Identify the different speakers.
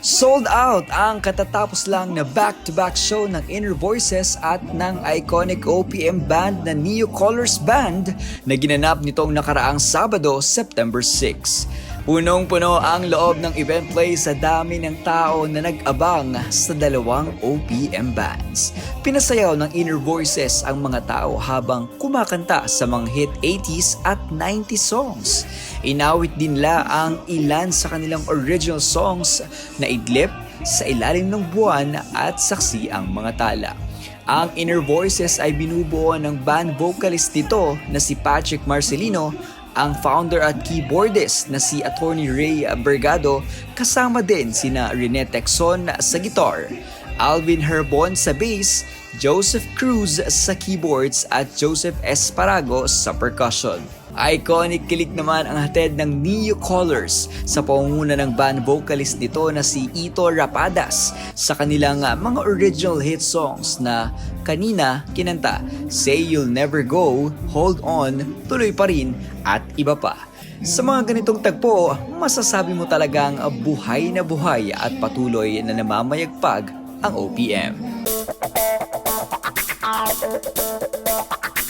Speaker 1: Sold out ang katatapos lang na back-to-back show ng Inner Voices at ng iconic OPM band na Neo Colors Band na ginanap nitong nakaraang Sabado, September 6. Punong-puno ang loob ng event place sa dami ng tao na nag-abang sa dalawang OPM bands. Pinasayaw ng Inner Voices ang mga tao habang kumakanta sa mga hit 80s at 90s songs. Inawit din nila ang ilan sa kanilang original songs na idlip sa ilalim ng buwan at saksi ang mga tala. Ang Inner Voices ay binubuo ng band vocalist nito na si Patrick Marcelino, ang founder at keyboardist na si Attorney Ray Bergado, kasama din sina Rene Texon sa guitar, Alvin Herbon sa bass, Joseph Cruz sa keyboards at Joseph Esparago sa percussion. Iconic kilik naman ang hatid ng Neo Colors sa pangunguna ng band vocalist nito na si Ito Rapadas sa kanilang mga original hit songs na kanina kinanta Say You'll Never Go, Hold On, Tuloy Pa Rin at iba pa. Sa mga ganitong tagpo, masasabi mo talagang buhay na buhay at patuloy na namamayagpag ang OPM. Oh,